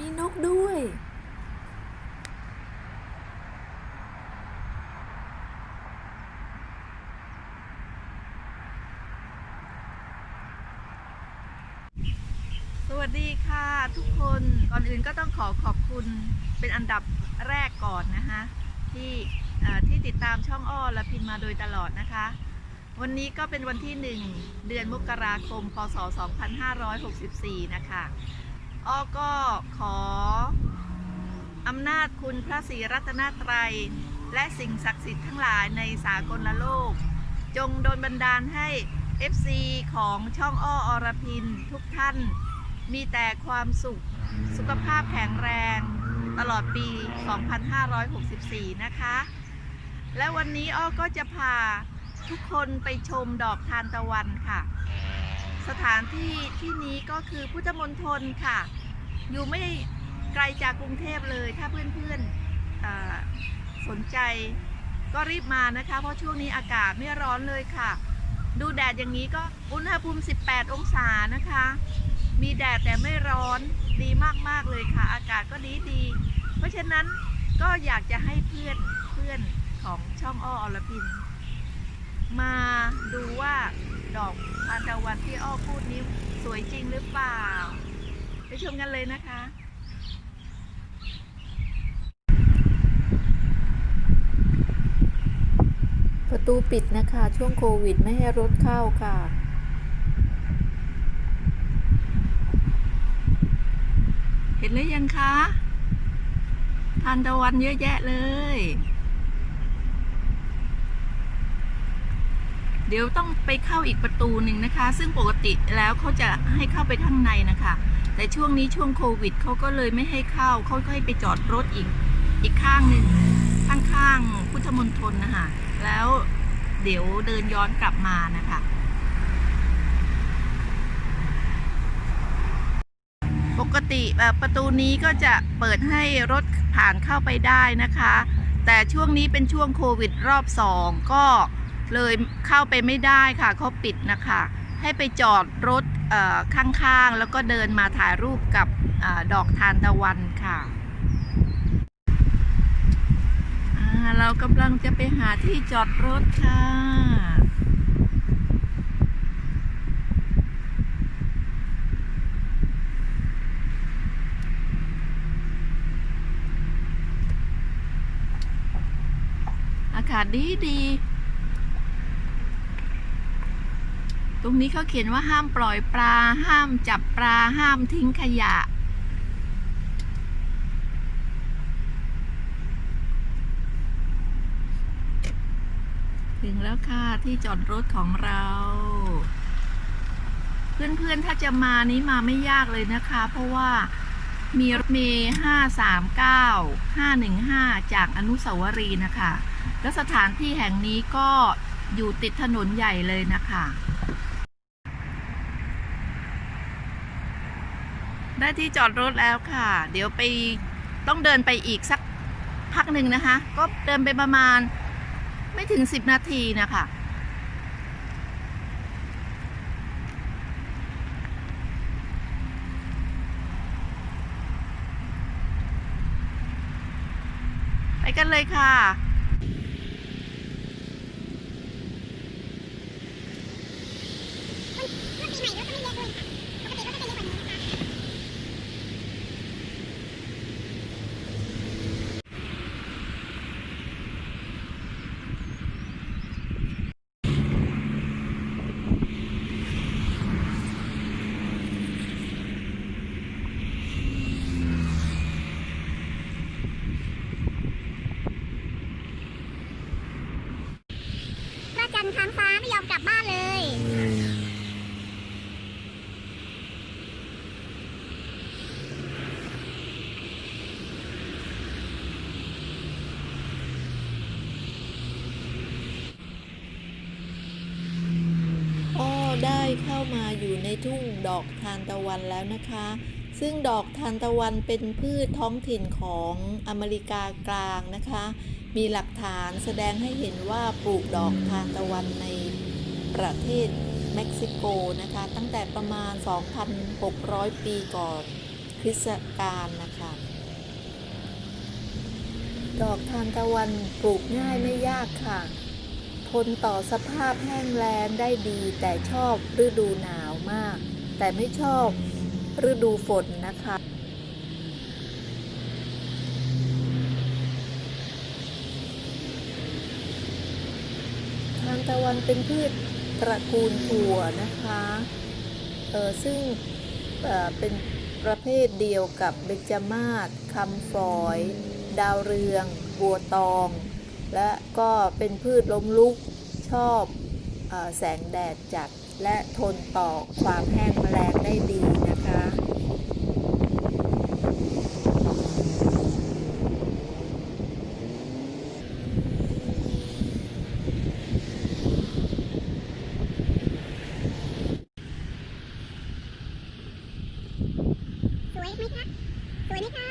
มีนกด้วย สวัสดีค่ะทุกคน ก่อนอื่นก็ต้องขอขอบคุณเป็นอันดับแรกก่อนนะคะที่ที่ติดตามช่องอ้อและพินมาโดยตลอดนะคะ วันนี้ก็เป็นวันที่ 1 เดือนมกราคม พศ 2564 นะคะ อ้อก็ขออำนาจคุณพระศรีรัตนตรัย และสิ่งศักดิ์สิทธิ์ทั้งหลายในสากลโลก จงโดนบันดาลให้ FC ของช่องอ้ออรพินทุกท่าน มีแต่ความสุขสุขภาพแข็งแรงตลอดปี 2564 นะคะ และวันนี้อ้อก็จะพาทุกคนไปชมดอกทานตะวันค่ะ สถานที่ที่นี้ก็คือพุทธมณฑลค่ะ อยู่ไม่ไกลจากกรุงเทพเลย ถ้าเพื่อนๆสนใจก็รีบมานะคะ เพราะช่วงนี้อากาศไม่ร้อนเลยค่ะ ดูแดดอย่างนี้ก็อุณหภูมิ 18 องศานะคะ มีแดดแต่ไม่ร้อนดีมากๆเลยค่ะ อากาศก็ดีดีเพราะฉะนั้นก็อยากจะให้เพื่อนเพื่อนของช่องอ้ออรพิน มาดูว่าดอกทานตะวันที่อ้อพูดนี้สวยจริงหรือเปล่า ไปชมกันเลยนะคะประตูปิดนะคะ ช่วงโควิดไม่ให้รถเข้าค่ะ เห็นหรือยังคะทานตะวันเยอะแยะเลย เดี๋ยวต้องไปเข้าอีกประตูหนึ่งนะคะ ซึ่งปกติแล้วเขาจะให้เข้าไปข้างในนะคะ แต่ช่วงนี้ช่วงโควิดเขาก็เลยไม่ให้เข้าเขาก็ให้ไปจอดรถอีกอีกข้างหนึ่งข้างๆพุทธมณฑลนะคะแล้วเดี๋ยวเดินย้อนกลับมานะคะ ปกติประตูนี้ก็จะเปิดให้รถผ่านเข้าไปได้นะคะ แต่ช่วงนี้เป็นช่วงโควิดรอบสองก็ เลยเข้าไปไม่ได้ค่ะเขาปิดนะคะ ให้ไปจอดรถข้างๆ แล้วก็เดินมาถ่ายรูปกับอดอกทานตะวันค่ะเรากำลังจะไปหาที่จอดรถค่ะอากาศดีดี ตรงนี้เขาเขียนว่าห้ามปล่อยปลา ห้ามจับปลา ห้ามทิ้งขยะ ถึงแล้วค่ะที่จอดรถของเรา เพื่อนๆถ้าจะมานี้มาไม่ยากเลยนะคะ เพราะว่ามีรถเมย์539 515จากอนุสาวรีย์นะคะ และสถานที่แห่งนี้ก็อยู่ติดถนนใหญ่เลยนะคะ ได้ที่จอดรถแล้วค่ะ เดี๋ยวไปต้องเดินไปอีกสักพักหนึ่งนะคะ ก็เดินไปประมาณไม่ถึง10นาทีนะคะไปกันเลยค่ะ พระจันทร์ค้างฟ้าไม่ยอมกลับบ้านเลย ก็ได้ เข้ามาอยู่ในทุ่งดอกทานตะวันแล้วนะคะ ซึ่งดอกทานตะวันเป็นพืชท้องถิ่นของอเมริกากลางนะคะ มีหลักฐานแสดงให้เห็นว่าปลูกดอกทานตะวันในประเทศเม็กซิโกนะคะ ตั้งแต่ประมาณ 2,600 ปีก่อนคริสต์กาลนะคะ ดอกทานตะวันปลูกง่ายไม่ยากค่ะ ทนต่อสภาพแห้งแล้งได้ดี แต่ชอบฤดูหนาวมาก แต่ไม่ชอบฤดูฝนนะคะทานตะวันเป็นพืชตระกูลถั่วนะคะเออซึ่งเออเป็นประเภทเดียวกับเบญจมาศคำฝอย ดาวเรือง บัวตอง และก็เป็นพืชล้มลุกชอบอแสงแดดจัด และทนต่อความแห้งแล้งได้ดีนะคะ สวยไหมคะ สวยไหมคะ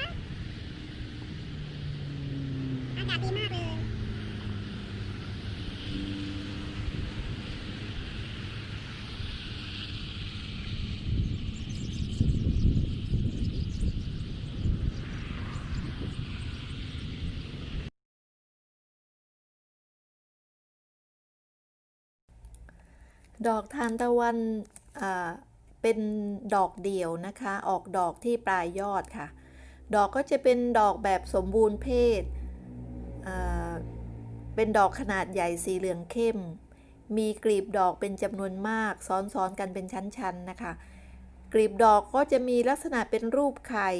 อากาศดีมากเลย ดอกทานตะวันเป็นดอกเดี่ยวนะคะ ออกดอกที่ปลายยอดค่ะ ดอกก็จะเป็นดอกแบบสมบูรณ์เพศ เป็นดอกขนาดใหญ่สีเหลืองเข้ม มีกลีบดอกเป็นจำนวนมาก ซ้อนๆกันเป็นชั้นๆนะคะ กลีบดอกก็จะมีลักษณะเป็นรูปไข่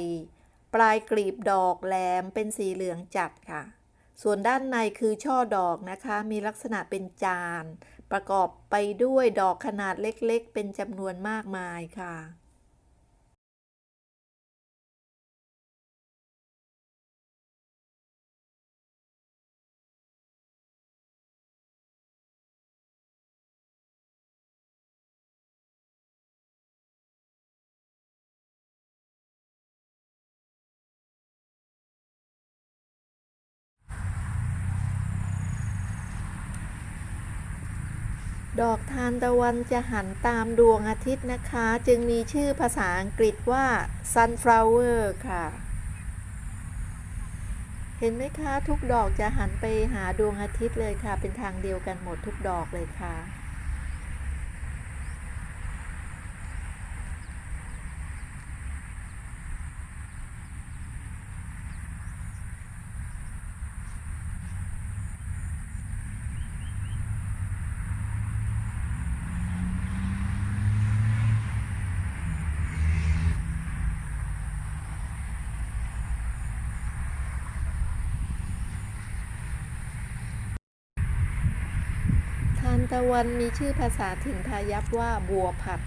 ปลายกลีบดอกแหลมเป็นสีเหลืองจัดค่ะ ส่วนด้านในคือช่อดอกนะคะ มีลักษณะเป็นจาน ประกอบไปด้วยดอกขนาดเล็กๆ เป็นจำนวนมากมายค่ะ ดอกทานตะวันจะหันตามดวงอาทิตย์นะคะ จึงมีชื่อภาษาอังกฤษว่า sunflower ค่ะ เห็นไหมคะ ทุกดอกจะหันไปหาดวงอาทิตย์เลยค่ะ เป็นทางเดียวกันหมดทุกดอกเลยค่ะ ทานตะวันมีชื่อภาษาถิ่นพายัพว่าบัวผัด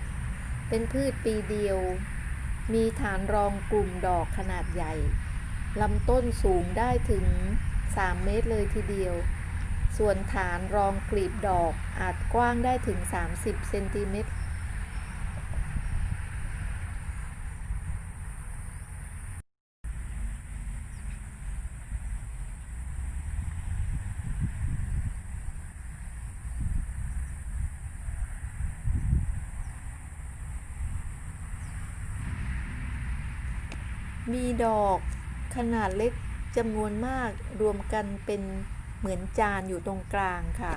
เป็นพืชปีเดียว มีฐานรองกลุ่มดอกขนาดใหญ่ลำต้นสูงได้ถึง 3 เมตรเลยทีเดียว ส่วนฐานรองกลีบดอกอาจกว้างได้ถึง 30 เซนติเมตร มี ดอกขนาดเล็กจำนวนมากรวมกันเป็นเหมือนจานอยู่ตรงกลางค่ะ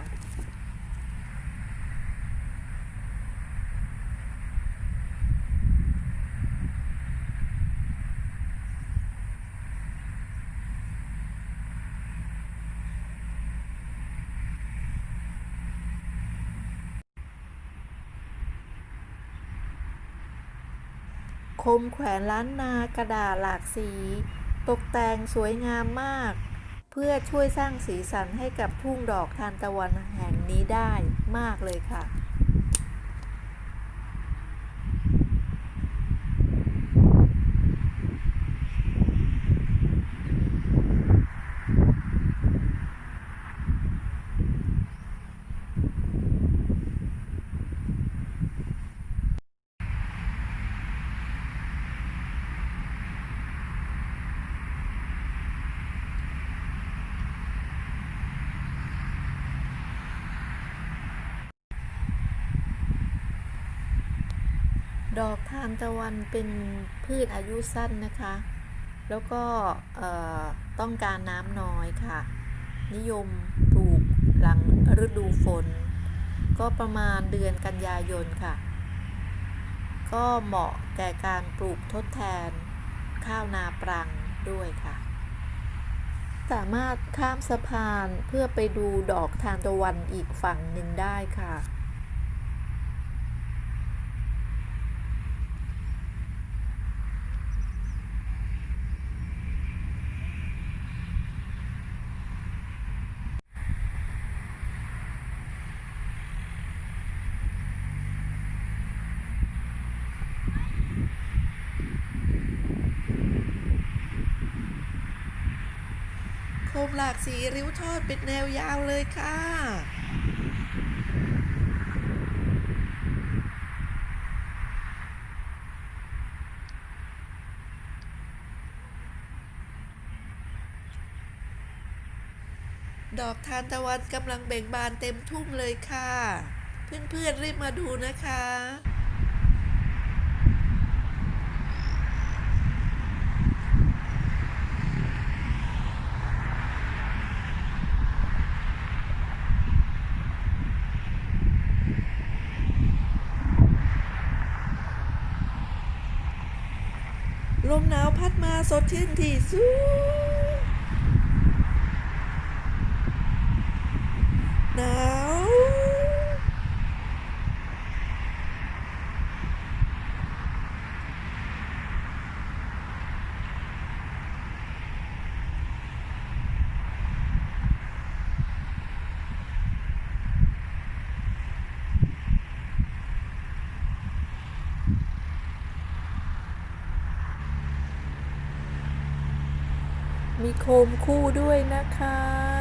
คมแขวนล้านนากระดาษหลากสี ตกแต่งสวยงามมาก เพื่อช่วยสร้างสีสันให้กับทุ่งดอกทานตะวันแห่งนี้ได้มากเลยค่ะ ดอกทานตะวันเป็นพืชอายุสั้นนะคะ แล้วก็ต้องการน้ำน้อยค่ะ นิยมปลูกหลังฤดูฝน ก็ประมาณเดือนกันยายนค่ะ ก็เหมาะแก่การปลูกทดแทน ข้าวนาปรังด้วยค่ะ สามารถข้ามสะพานเพื่อไปดูดอกทานตะวันอีกฝั่งหนึ่งได้ค่ะ หลากสีริ้วทอดเป็นแนวยาวเลยค่ะดอกทานตะวันกำลังเบ่งบานเต็มทุ่งเลยค่ะ เพื่อนๆรีบมาดูนะคะ ลมหนาวพัดมา สดชื่นที่สุดหนาว มีโคมคู่ด้วยนะคะ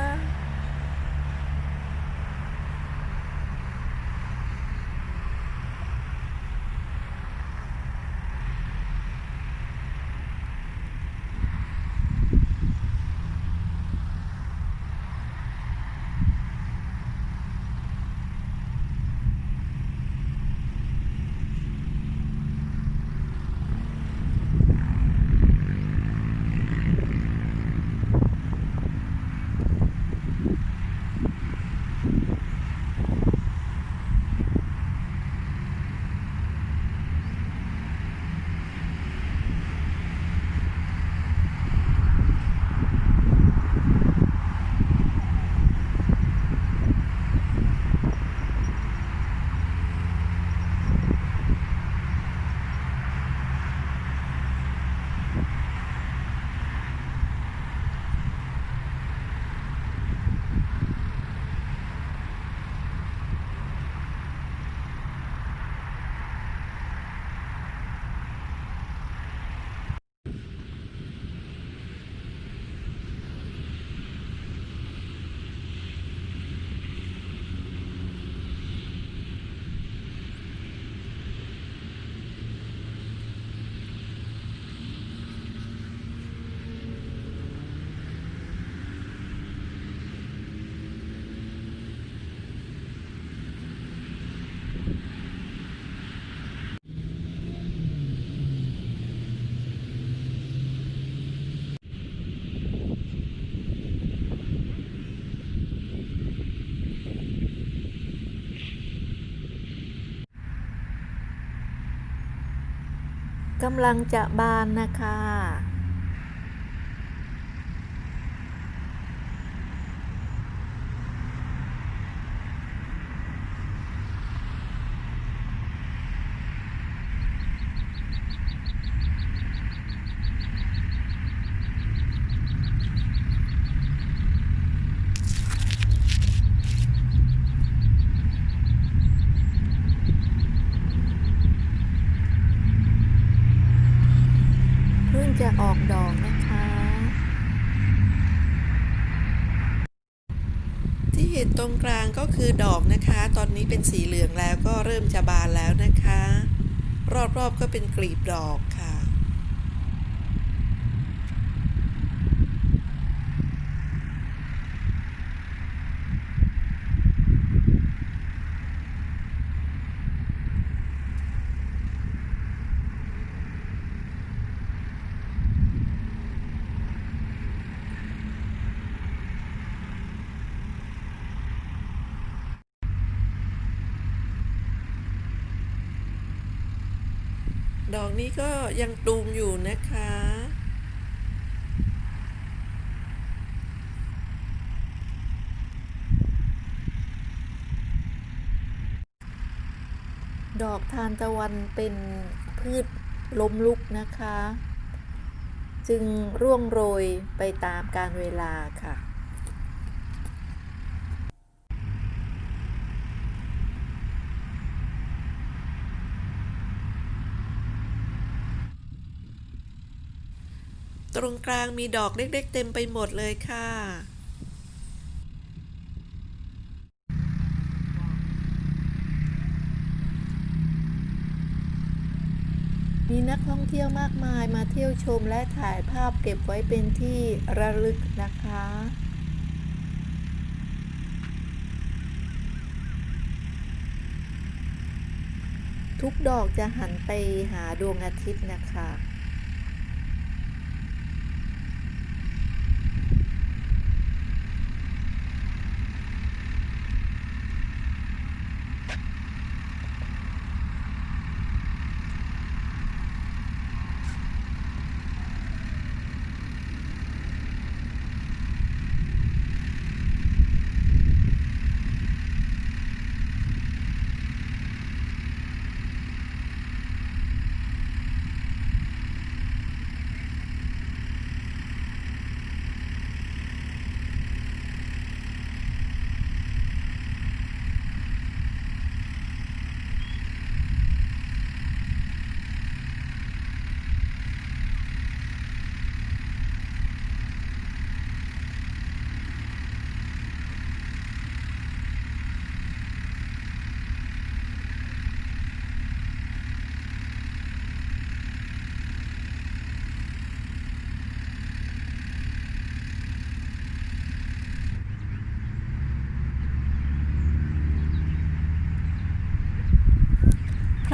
กำลังจะบานนะคะ เพิ่งจะออกดอกนะคะ ที่เห็นต รงกลางก็คือดอกนะคะ ตอนนี้เป็นสีเหลืองแล้วก็เริ่มจะบานแล้วนะคะ รอบๆก็เป็นกลีบดอกค่ะ ก ดอกนี้ก็ยังตูมอยู่นะคะ ดอกทานตะวันเป็นพืชล้มลุกนะคะ จึงร่วงโรยไปตามการเวลาค่ะ ตรงกลางมีดอกเล็กๆ เต็มไปหมดเลยค่ะมีนักท่องเที่ยวมากมายมาเที่ยวชมและถ่ายภาพเก็บไว้เป็นที่ระลึกนะคะ ทุกดอกจะหันไปหาดวงอาทิตย์นะคะ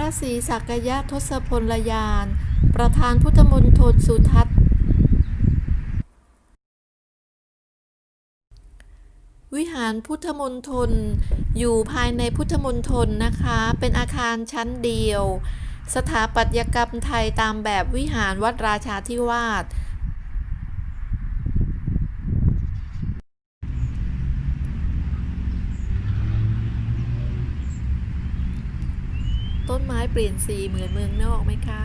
ระศรีสักยะทศพลยาน ประธานพุทธมนตรสุทัศน์ วิหารพุทธมนตรอยู่ภายในพุทธมนตรนะคะ เป็นอาคารชั้นเดียว สถาปัตยกรรมไทยตามแบบวิหารวัดราชาธิวาส ต้นไม้เปลี่ยนสีเหมือนเมืองนอกไหมคะ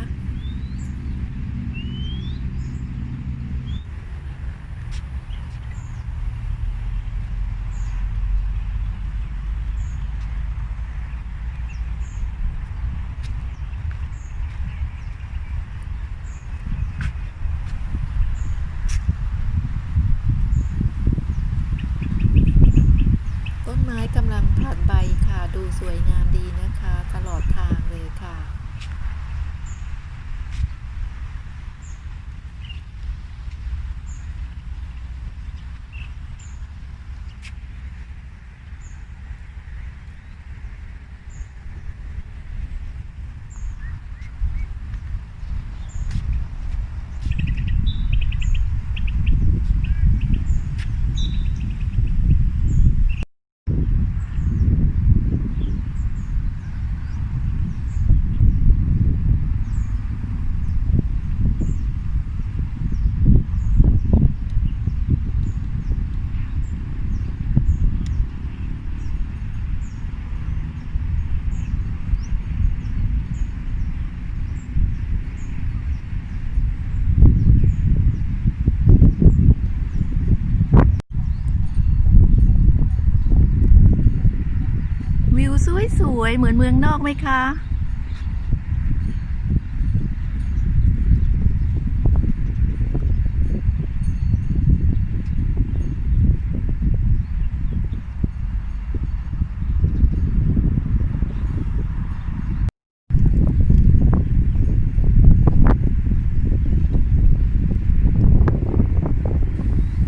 ต้นไม้กำลังผลัดใบค่ะ ดูสวยงามดีนะคะ ตลอดทางเลยค่ะ วิวส วยเหมือนเมืองนอกไหมคะ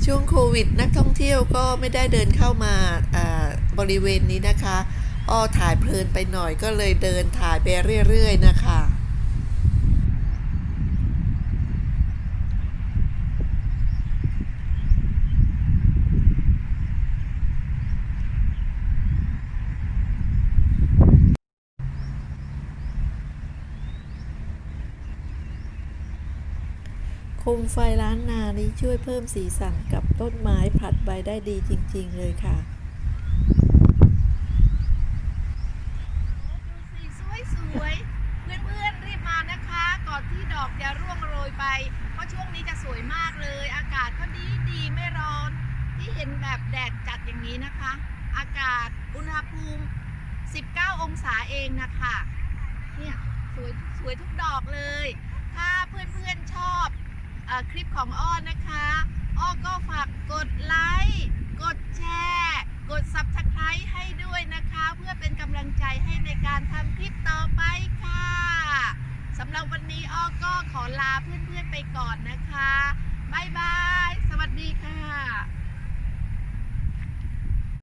ช่วงโควิด นักท่องเที่ยวก็ไม่ได้เดินเข้ามาอ่าบริเวณนี้นะคะ อ้อถ่ายเพลินไปหน่อยก็เลยเดินถ่ายไปเรื่อยๆนะคะคมไฟล้านนานี้ช่วยเพิ่มสีสันกับต้นไม้ผลัดใบได้ดีจริง ๆ เลยค่ะ ดูสิสวยสวยๆเพื่อนๆรีบมานะคะ ก่อนที่ดอกจะร่วงโรย ไป เพราะช่วงนี้จะสวยมากเลย อากาศก็ดีดีไม่ร้อน ที่เห็นแบบแดดจัดอย่างนี้นะคะ อากาศอุณหภูมิ 19 องศาเองนะคะเนี่ยสวยสวยทุกดอกเลย ถ้าเพื่อนๆชอบออคลิปของอ้อนนะคะ อ้อก็ฝากกดไลค์กดแชร์กด Subscribe ให้ด้วยนะคะ เพื่อเป็นกำลังใจให้ในการทำคลิปต่อไปค่ะ สำหรับวันนี้อ้อก็ขอลาเพื่อนๆไปก่อนนะคะบ๊ายบาย สวัสดีค่ะ